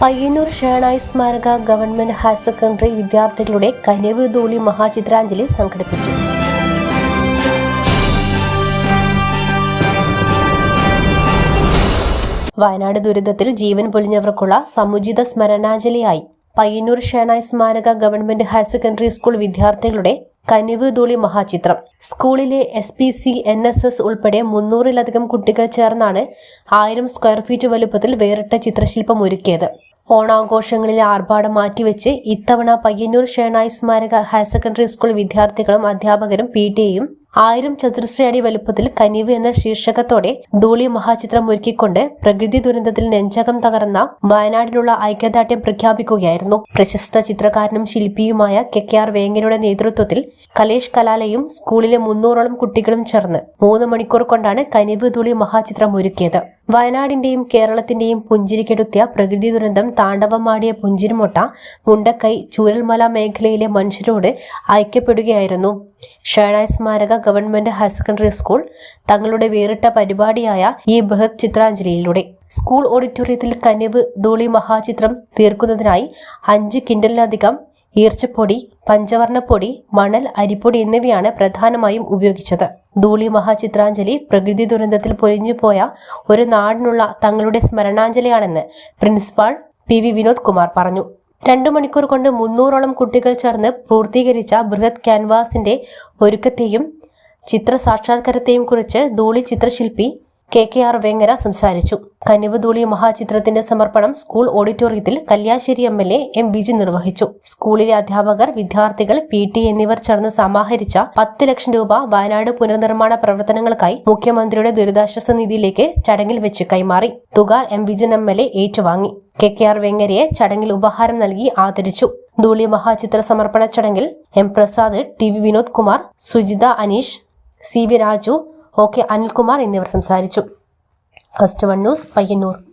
പയ്യന്നൂർ ഷേണായി സ്മാരക government higher secondary വിദ്യാർത്ഥികളുടെ കനിവ് ധൂളി മഹാചിത്രാഞ്ജലി സംഘടിപ്പിച്ചു. വയനാട് ദുരിതത്തിൽ ജീവൻ പൊലിഞ്ഞവർക്കുള്ള സമുചിത സ്മരണാഞ്ജലിയായി പയ്യന്നൂർ ഷേണായി സ്മാരക ഗവൺമെന്റ് ഹയർ സെക്കൻഡറി സ്കൂൾ വിദ്യാർത്ഥികളുടെ കനിവ് ധൂളി മഹാചിത്രം. സ്കൂളിലെ S P C N S S ഉൾപ്പെടെ മുന്നൂറിലധികം കുട്ടികൾ ചേർന്നാണ് ആയിരം സ്ക്വയർ ഫീറ്റ് വലുപ്പത്തിൽ വേറിട്ട ചിത്രശില്പം ഒരുക്കിയത്. ഓണാഘോഷങ്ങളിലെ ആർഭാടം മാറ്റിവെച്ച് ഇത്തവണ പയ്യന്നൂർ ഷേണായി സ്മാരക ഹയർ സെക്കൻഡറി സ്കൂൾ വിദ്യാർത്ഥികളും അധ്യാപകരും പി ടിയും ആയിരം ചതുരശ്ര അടി വലുപ്പത്തിൽ കനിവ് എന്ന ശീർഷകത്തോടെ ധൂളി മഹാചിത്രം ഒരുക്കിക്കൊണ്ട് പ്രകൃതി ദുരന്തത്തിൽ നെഞ്ചകം തകർന്ന വയനാടിനുള്ള ഐക്യദാർഢ്യം പ്രഖ്യാപിക്കുകയായിരുന്നു. പ്രശസ്ത ചിത്രകാരനും ശില്പിയുമായ കെ കെ ആർ വേങ്ങരുടെ നേതൃത്വത്തിൽ കലേഷ് കലാലയും സ്കൂളിലെ മുന്നൂറോളം കുട്ടികളും ചേർന്ന് മൂന്ന് മണിക്കൂർ കൊണ്ടാണ് കനിവ് ധൂളി മഹാചിത്രം ഒരുക്കിയത്. വയനാടിന്റെയും കേരളത്തിന്റെയും പുഞ്ചിരിക്കെടുത്തിയ പ്രകൃതി ദുരന്തം താണ്ഡവമാടിയ പുഞ്ചിരിമൊട്ട മുണ്ടക്കൈ ചൂരൽമല മേഖലയിലെ മനുഷ്യരോട് ഐക്യപ്പെടുകയായിരുന്നു. ഷേണായ് സ്മാരക ഗവൺമെന്റ് ഹയർ സെക്കൻഡറി സ്കൂൾ തങ്ങളുടെ വേറിട്ട പരിപാടിയായ ഈ ബൃഹത് ചിത്രാഞ്ജലിയിലൂടെ. സ്കൂൾ ഓഡിറ്റോറിയത്തിൽ കനിവ് ധൂളി മഹാചിത്രം തീർക്കുന്നതിനായി അഞ്ച് കിൻഡലിലധികം ഈർച്ചപ്പൊടി പഞ്ചവർണപ്പൊടി മണൽ അരിപ്പൊടി എന്നിവയാണ് പ്രധാനമായും ഉപയോഗിച്ചത്. ധൂളി മഹാചിത്രാഞ്ജലി പ്രകൃതി ദുരന്തത്തിൽ പൊലിഞ്ഞുപോയ ഒരു നാടിനുള്ള തങ്ങളുടെ സ്മരണാഞ്ജലിയാണെന്ന് principal P V Vinod Kumar പറഞ്ഞു. രണ്ടു മണിക്കൂർ കൊണ്ട് മുന്നൂറോളം കുട്ടികൾ ചേർന്ന് പൂർത്തീകരിച്ച ബൃഹത് ക്യാൻവാസിന്റെ ഒരുക്കത്തെയും ചിത്ര സാക്ഷാത്കാരത്തെയും കുറിച്ച് ധൂളി ചിത്രശില്പി കെ കെ ആർ വെങ്ങര സംസാരിച്ചു. കനിവ് ധൂളി മഹാചിത്രത്തിന്റെ സമർപ്പണം സ്കൂൾ ഓഡിറ്റോറിയത്തിൽ Kalliasseri M L A M Biji നിർവഹിച്ചു. സ്കൂളിലെ അധ്യാപകർ വിദ്യാർത്ഥികൾ പി ടി എന്നിവർ ചേർന്ന് സമാഹരിച്ച പത്ത് ലക്ഷം രൂപ വയനാട് പുനർനിർമ്മാണ പ്രവർത്തനങ്ങൾക്കായി മുഖ്യമന്ത്രിയുടെ ദുരിതാശ്വാസ നിധിയിലേക്ക് ചടങ്ങിൽ വെച്ച് കൈമാറി. തുക M Vijayan M L A ഏറ്റുവാങ്ങി. കെ കെ ആർ വെങ്ങരയെ ചടങ്ങിൽ ഉപഹാരം നൽകി ആദരിച്ചു. ധൂളി മഹാചിത്ര സമർപ്പണ ചടങ്ങിൽ M Prasad T V Vinod Kumar Sujitha Aneesh C V Raju O K Anilkumar എന്നിവർ സംസാരിച്ചു. First one news Payyanur.